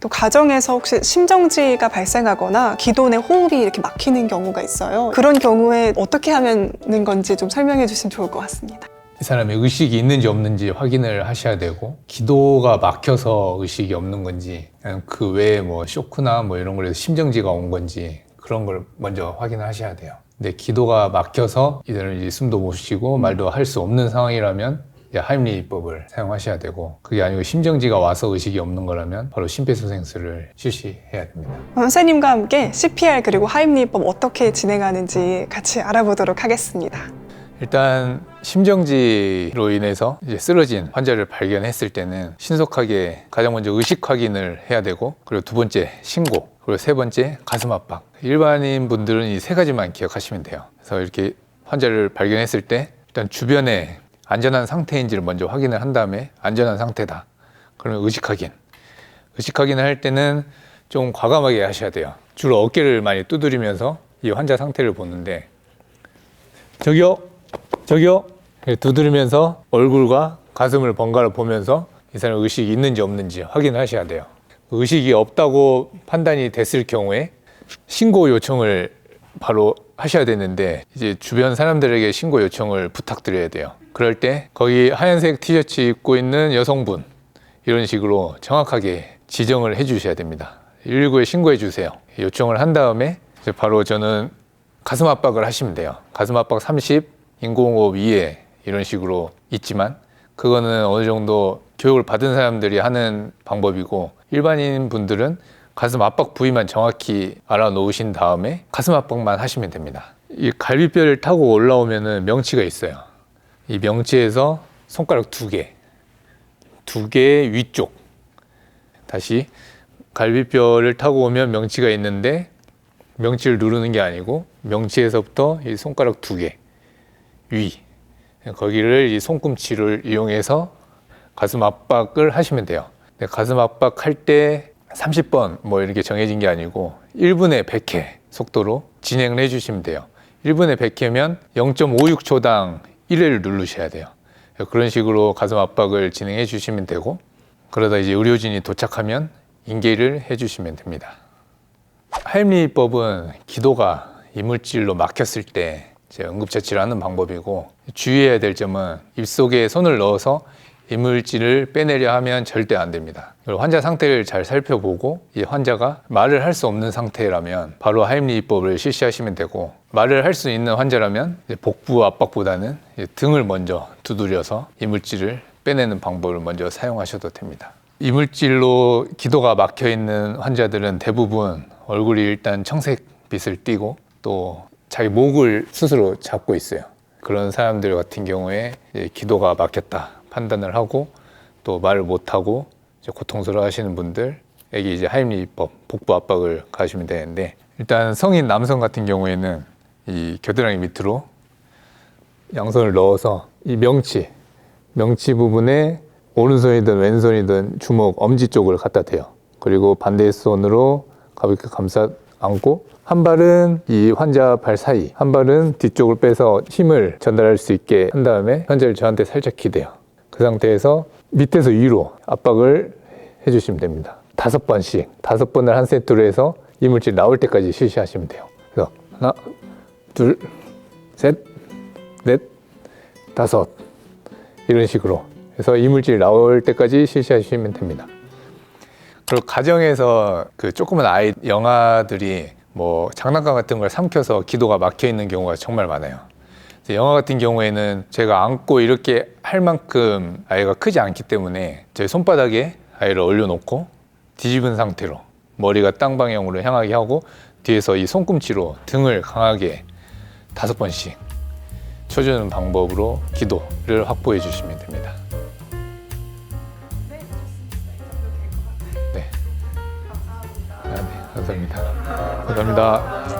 또 가정에서 혹시 심정지가 발생하거나 기도 내 호흡이 이렇게 막히는 경우가 있어요. 그런 경우에 어떻게 하는 건지 좀 설명해 주시면 좋을 것 같습니다. 이 사람의 의식이 있는지 없는지 확인을 하셔야 되고 기도가 막혀서 의식이 없는 건지 그 외에 뭐 쇼크나 뭐 이런 걸해서 심정지가 온 건지 그런 걸 먼저 확인을 하셔야 돼요. 근데 기도가 막혀서 이들은 이제 숨도 못 쉬고 말도 할 수 없는 상황이라면 하임리법을 사용하셔야 되고 그게 아니고 심정지가 와서 의식이 없는 거라면 바로 심폐소생술을 실시해야 됩니다. 선생님과 함께 CPR 그리고 하임리법 어떻게 진행하는지 같이 알아보도록 하겠습니다. 일단 심정지로 인해서 이제 쓰러진 환자를 발견했을 때는 신속하게 가장 먼저 의식 확인을 해야 되고 그리고 두 번째 신고 그리고 세 번째 가슴 압박 일반인 분들은 이 세 가지만 기억하시면 돼요 그래서 이렇게 환자를 발견했을 때 일단 주변에 안전한 상태인지를 먼저 확인을 한 다음에 안전한 상태다 그러면 의식 확인 의식 확인을 할 때는 좀 과감하게 하셔야 돼요 주로 어깨를 많이 두드리면서 이 환자 상태를 보는데 저기요, 저기요. 두드리면서 얼굴과 가슴을 번갈아 보면서 이 사람 의식이 있는지 없는지 확인을 하셔야 돼요. 의식이 없다고 판단이 됐을 경우에 신고 요청을 바로 하셔야 되는데 이제 주변 사람들에게 신고 요청을 부탁드려야 돼요. 그럴 때 거기 하얀색 티셔츠 입고 있는 여성분 이런 식으로 정확하게 지정을 해 주셔야 됩니다. 119에 신고해 주세요. 요청을 한 다음에 이제 바로 저는 가슴 압박을 하시면 돼요. 가슴 압박 30, 인공호흡 2에 이런 식으로 있지만 그거는 어느 정도 교육을 받은 사람들이 하는 방법이고 일반인 분들은 가슴 압박 부위만 정확히 알아놓으신 다음에 가슴 압박만 하시면 됩니다. 이 갈비뼈를 타고 올라오면은 명치가 있어요. 이 명치에서 손가락 두 개, 두 개 위쪽. 다시 갈비뼈를 타고 오면 명치가 있는데 명치를 누르는 게 아니고 명치에서부터 이 손가락 두 개 위 거기를 이 손꿈치를 이용해서 가슴 압박을 하시면 돼요. 가슴 압박할 때 30번 뭐 이렇게 정해진 게 아니고 1분에 100회 속도로 진행을 해 주시면 돼요. 1분에 100회면 0.56초당 1회를 누르셔야 돼요. 그런 식으로 가슴 압박을 진행해 주시면 되고 그러다 이제 의료진이 도착하면 인계를 해 주시면 됩니다. 하임리법은 기도가 이물질로 막혔을 때 이제 응급처치를 하는 방법이고 주의해야 될 점은 입속에 손을 넣어서 이물질을 빼내려 하면 절대 안 됩니다. 환자 상태를 잘 살펴보고 이 환자가 말을 할 수 없는 상태라면 바로 하임리법을 실시하시면 되고 말을 할 수 있는 환자라면 복부 압박보다는 등을 먼저 두드려서 이물질을 빼내는 방법을 먼저 사용하셔도 됩니다. 이물질로 기도가 막혀 있는 환자들은 대부분 얼굴이 일단 청색빛을 띠고 또 자기 목을 스스로 잡고 있어요. 그런 사람들 같은 경우에 기도가 막혔다 판단을 하고 또 말을 못하고 이제 고통스러워 하시는 분들에게 이제 하임리법 복부 압박을 가시면 되는데 일단 성인 남성 같은 경우에는 이 겨드랑이 밑으로 양손을 넣어서 이 명치 명치 부분에 오른손이든 왼손이든 주먹 엄지 쪽을 갖다 대요. 그리고 반대 손으로 가볍게 감싸 안고 한 발은 이 환자 발 사이, 한 발은 뒤쪽을 빼서 힘을 전달할 수 있게 한 다음에 환자를 저한테 살짝 기대요. 그 상태에서 밑에서 위로 압박을 해주시면 됩니다. 다섯 번씩, 다섯 번을 한 세트로 해서 이물질 나올 때까지 실시하시면 돼요. 그래서 하나, 둘, 셋, 넷, 다섯 이런 식으로 해서 이물질 나올 때까지 실시하시면 됩니다. 그리고 가정에서 그 조그만 아이 영아들이 뭐 장난감 같은 걸 삼켜서 기도가 막혀 있는 경우가 정말 많아요. 영화 같은 경우에는 제가 안고 이렇게 할 만큼 아이가 크지 않기 때문에 제 손바닥에 아이를 올려놓고 뒤집은 상태로 머리가 땅 방향으로 향하게 하고 뒤에서 이 손꿈치로 등을 강하게 다섯 번씩 쳐주는 방법으로 기도를 확보해 주시면 됩니다. 네. 아, 네, 감사합니다. 감사합니다.